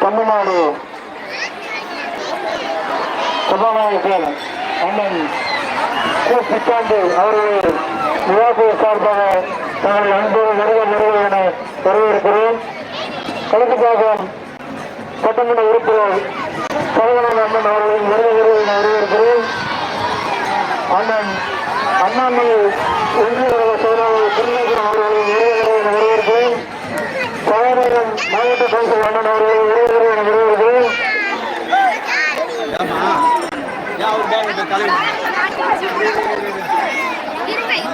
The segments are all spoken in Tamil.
தமிழ்நாடு சபாநாயகர் அண்ணன் கு புத்தாண்டு அவர்கள். விழாக்குழு சார்பாக தங்கள் அன்போடு வருக வருக என வரவேற்கிறோம். கலந்துக்காகம் சட்டமன்ற உறுப்பினர் சரவணன் அண்ணன் அவர்களின் வருக வருக என வரவேற்கிறோம். அண்ணன் அண்ணாமலை ஒன்றிய கழக செயலாளர் திருநகரம் அவர்களின் வருக வருக என வரவேற்கிறோம். சகோதரன் மாவட்ட கவுன்சில் அண்ணன் அவர்களை வருக என வரவேற்கிறோம்.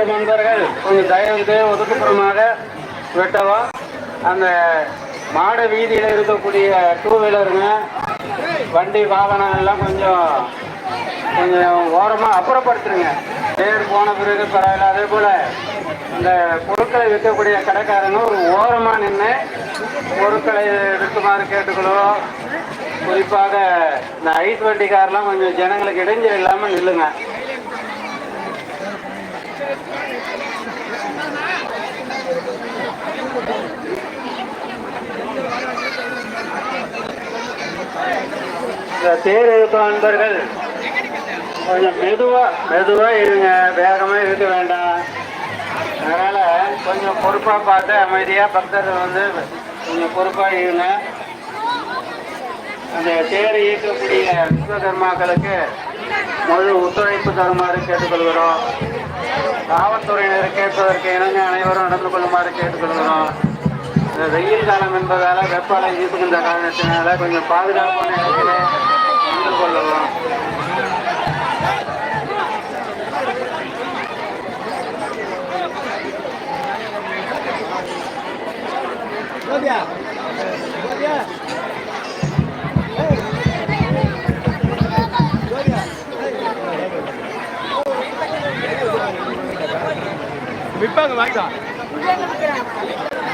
வெட்டும் நண்பர்கள் கொஞ்சம் தயவுக்கு ஒதுக்குப்புறமாக வெட்டவும் அந்த மாடு வீதியில் இருக்கக்கூடிய டூ வீலருங்க வண்டி வாகனம் எல்லாம் கொஞ்சம் கொஞ்சம் ஓரமாக அப்புறப்படுத்துருங்க தேர் போன பிறகு பரவாயில்ல. அதே போல் இந்த பொருட்களை விற்கக்கூடிய கடைக்காரங்க ஒரு ஓரமாக நின்று பொருட்களை விற்குமாறு கேட்டுக்கொள்வோம் குறிப்பாக இந்த ஐஸ் வண்டிக்காரெலாம் கொஞ்சம் ஜனங்களுக்கு இடைஞ்சல் இல்லாமல் நில்லுங்க. இந்த தேர் இழுக்கும் அன்பர்கள் கொஞ்சம் மெதுவா மெதுவா இருங்க. வேகமா இருக்க வேண்டாம். அதனால கொஞ்சம் பொறுப்பா பார்த்து அமைதியா பக்தர்கள் வந்து கொஞ்சம் பொறுப்பா இருங்க. அந்த தேர் இயக்கக்கூடிய விஸ்வகர்மாக்களுக்கு முழு ஒத்துழைப்பு தருமாறு கேட்டுக்கொள்கிறோம். காவல்துறையினர் கேட்பதற்கு இணங்க அனைவரும் நடந்து கொள்ளுமாறு கேட்டுக்கொள்கிறோம். வெயில் காலம் என்பதால வெப்பாலை வீசுகின்ற காரணத்தினால கொஞ்சம் பாதுகாப்பான இடத்திலே நின்று கொள்ளலாம். விற்பாங்க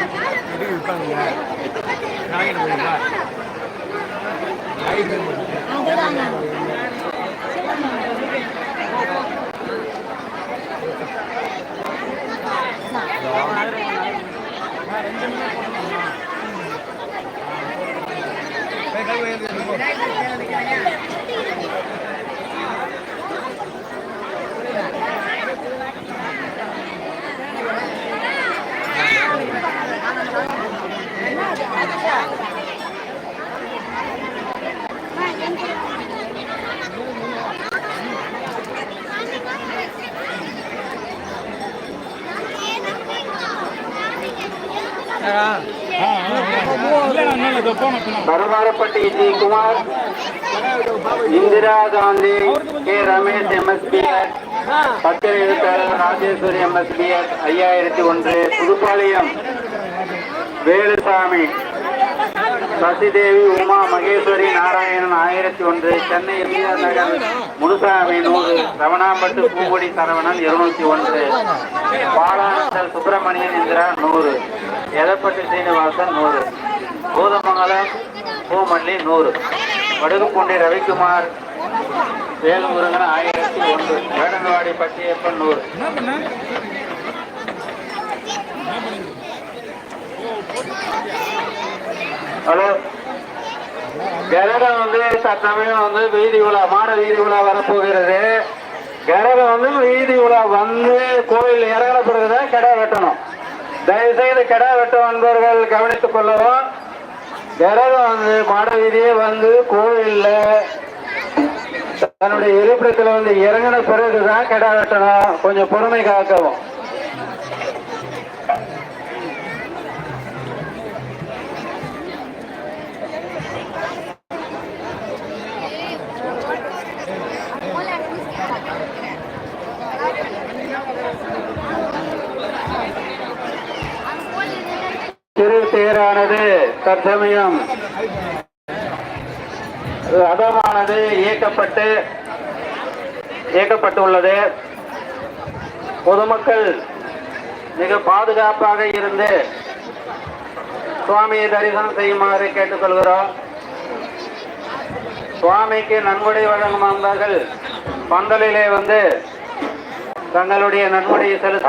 வாங்கிட்டா விற்பாங்க நாகின போயிருந்தா Karuvarappatti G Kumar Indira Gandhi K Ramesh MSPR பத்திர எழுத்தாளர் ராஜேஸ்வரி எம்எஸ்பிஆர் ஐயாயிரத்தி ஒன்று புதுப்பாளையம் வேலுசாமி. சசிதேவி உமா மகேஸ்வரி நாராயணன் ஆயிரத்தி ஒன்று சென்னை எம்ஜிஆர் நகர் முனுசாமி நூறு ரவணாம்பட்டு பூங்குடி சரவணன் இருநூத்தி ஒன்று பாலாந்தல் சுப்பிரமணியன் இந்திரா நூறு எதப்பட்டு சீனிவாசன் நூறு பூதமங்கலம் பூமல்லி நூறு வடுகுப்பூண்டி ரவிக்குமார் வேலுமுருகன் ஆயிரத்தி ஒன்று வேடன்வாடி பட்டியப்பன் நூறு. ஹலோ. கரகம் வந்து சட்டமே வந்து வீதி உலா மாட வீதி உலா வரப்போகிறது. கரகம் வந்து வீதி உலா வந்து கோயில் இறங்கின பிறகுதான் கிடா வெட்டணும். தயவுசெய்து கிடா வெட்டும் அன்பர்கள் கவனித்துக் கொள்ளவும். கரகம் வந்து மாட வீதியே வந்து கோயில்ல தன்னுடைய இருப்பிடத்துல வந்து இறங்கின பிறகுதான் கிடா வெட்டணும். கொஞ்சம் பொறுமை காக்கவும். திரு தற்சமயம். ரதமானது இயக்கப்பட்டு இயக்கப்பட்டுள்ளது. பொதுமக்கள் மிக பாதுகாப்பாக இருந்து சுவாமியை தரிசனம் செய்யுமாறு கேட்டுக்கொள்கிறோம். சுவாமிக்கு நன்கொடை வழங்கும் அன்பர்கள் பந்தலிலே வந்து தங்களுடைய நன்கொடையை செலுத்த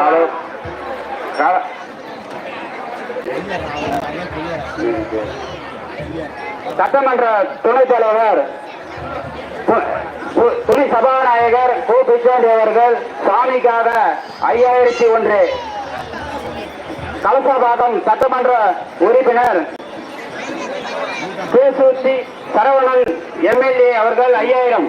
சட்டமன்ற துணைத் தலைவர் துணை சபாநாயகர் கு பிச்சாண்டி அவர்கள் சாமிக்காக ஐயாயிரத்தி ஒன்று கலசபாக்கம் சட்டமன்ற உறுப்பினர் கேசூர்த்தி சரவணன் எம்எல்ஏ அவர்கள் ஐயாயிரம்.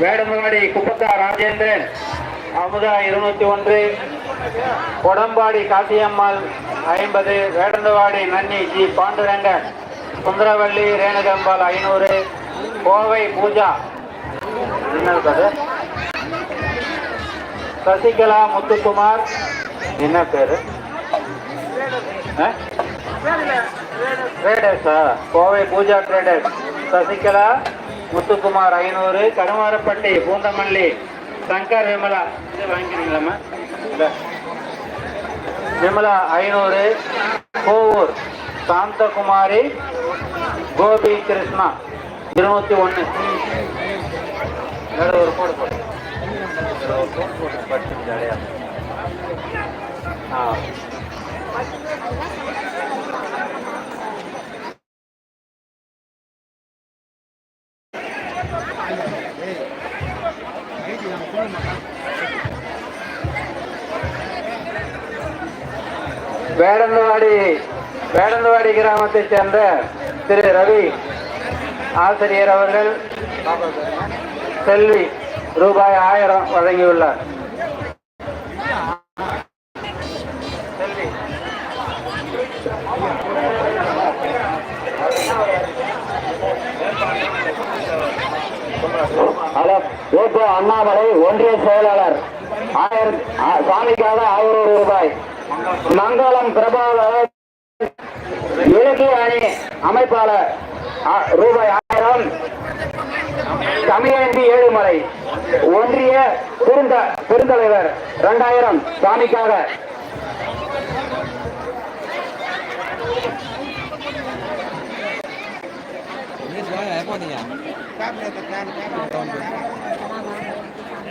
வேடமவாடி குப்பத்தா ராஜேந்திரன் அமுதா இருநூத்தி ஒன்று கொடம்பாடி காசியம்மாள் ஐம்பது வேடந்தவாடி நன்னி ஜி பாண்டுரங்கன் சுந்தரவள்ளி ரேணுகம்பாள் ஐநூறு கோவை பூஜா. என்ன சசிகலா முத்துக்குமார் என்ன பேரு? ஆ? ட்ரேடர்ஸா கோவை பூஜா ட்ரேடர்ஸ் சசிகலா முத்துக்குமார் ஐநூறு கருமாரப்பட்டி பூந்தமல்லி சங்கர் விமலா. இது வாங்கிக்கிறீங்களாம்மா? விமலா ஐநூறு கோவூர் சாந்தகுமாரி கோபி கிருஷ்ணா. இருநூத்தி ஒன்று ஒரு போடு போடு. ஜாலியாக வேடந்தவாடி வேடந்தவாடி கிராமத்தைச் சேர்ந்த திரு ரவி ஆசிரியர் அவர்கள் செல்வி ரூபாய் ஆயிரம் வழங்கியுள்ளார். ஹலோ ஏப்போ அண்ணாமலை ஒன்றிய செயலாளர். ஆயிரம் சாமிக்காக ஆயிரம் ரூபாய். மங்களம் பிரபாகர் இலக்கிய அணி அமைப்பாளர். ரூபாய் ஆயிரம். தமிழந்தி ஏழுமலை. ஒன்றிய பெருந்த பெருந்தலைவர் இரண்டாயிரம். சாமிக்காக. எப்போ